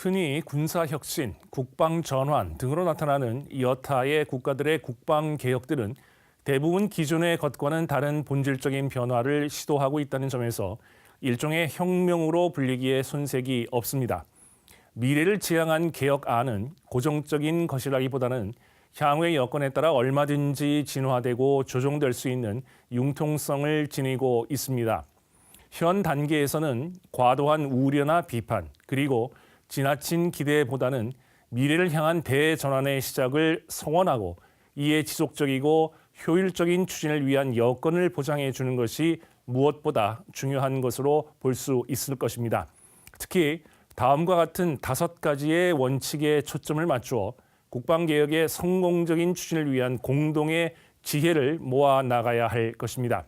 흔히 군사혁신, 국방전환 등으로 나타나는 여타의 국가들의 국방 개혁들은 대부분 기존의 것과는 다른 본질적인 변화를 시도하고 있다는 점에서 일종의 혁명으로 불리기에 손색이 없습니다. 미래를 지향한 개혁안은 고정적인 것이라기보다는 향후의 여건에 따라 얼마든지 진화되고 조정될 수 있는 융통성을 지니고 있습니다. 현 단계에서는 과도한 우려나 비판 그리고 지나친 기대보다는 미래를 향한 대전환의 시작을 성원하고 이에 지속적이고 효율적인 추진을 위한 여건을 보장해 주는 것이 무엇보다 중요한 것으로 볼 수 있을 것입니다. 특히 다음과 같은 다섯 가지의 원칙에 초점을 맞추어 국방개혁의 성공적인 추진을 위한 공동의 지혜를 모아 나가야 할 것입니다.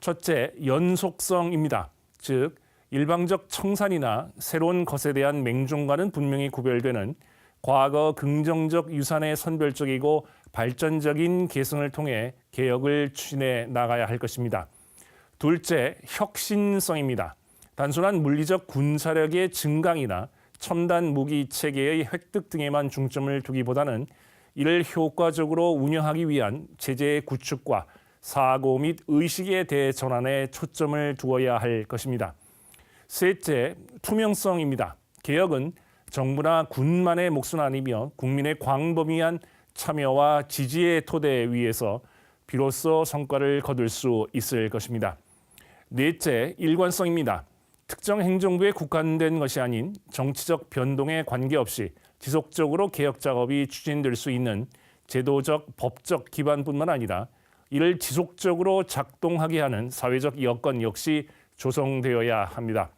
첫째, 연속성입니다. 즉, 일방적 청산이나 새로운 것에 대한 맹종과는 분명히 구별되는 과거 긍정적 유산의 선별적이고 발전적인 계승을 통해 개혁을 추진해 나가야 할 것입니다. 둘째, 혁신성입니다. 단순한 물리적 군사력의 증강이나 첨단 무기 체계의 획득 등에만 중점을 두기보다는 이를 효과적으로 운영하기 위한 제재의 구축과 사고 및 의식의 대전환에 초점을 두어야 할 것입니다. 셋째, 투명성입니다. 개혁은 정부나 군만의 몫은 아니며 국민의 광범위한 참여와 지지의 토대 위에서 비로소 성과를 거둘 수 있을 것입니다. 넷째, 일관성입니다. 특정 행정부에 국한된 것이 아닌 정치적 변동에 관계없이 지속적으로 개혁 작업이 추진될 수 있는 제도적, 법적 기반뿐만 아니라 이를 지속적으로 작동하게 하는 사회적 여건 역시 조성되어야 합니다.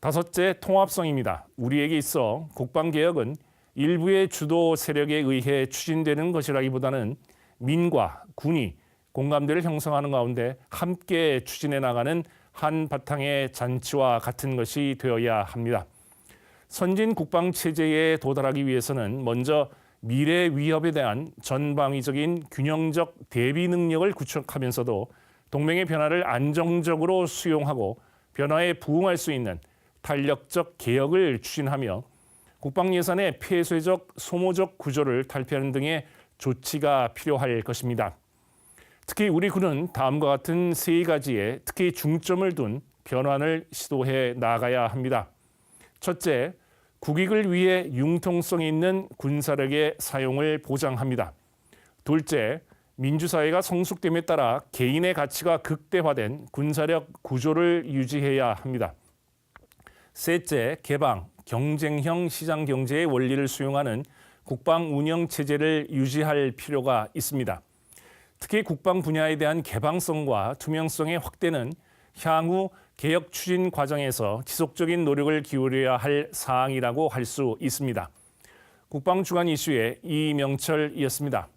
다섯째, 통합성입니다. 우리에게 있어 국방개혁은 일부의 주도 세력에 의해 추진되는 것이라기보다는 민과 군이 공감대를 형성하는 가운데 함께 추진해 나가는 한 바탕의 잔치와 같은 것이 되어야 합니다. 선진 국방 체제에 도달하기 위해서는 먼저 미래 위협에 대한 전방위적인 균형적 대비 능력을 구축하면서도 동맹의 변화를 안정적으로 수용하고 변화에 부응할 수 있는 탄력적 개혁을 추진하며 국방 예산의 폐쇄적 소모적 구조를 탈피하는 등의 조치가 필요할 것입니다. 특히 우리 군은 다음과 같은 세 가지에 특히 중점을 둔 변환을 시도해 나가야 합니다. 첫째, 국익을 위해 융통성 있는 군사력의 사용을 보장합니다. 둘째, 민주사회가 성숙됨에 따라 개인의 가치가 극대화된 군사력 구조를 유지해야 합니다. 셋째, 개방, 경쟁형 시장 경제의 원리를 수용하는 국방 운영 체제를 유지할 필요가 있습니다. 특히 국방 분야에 대한 개방성과 투명성의 확대는 향후 개혁 추진 과정에서 지속적인 노력을 기울여야 할 사항이라고 할 수 있습니다. 국방 주간 이슈의 이명철이었습니다.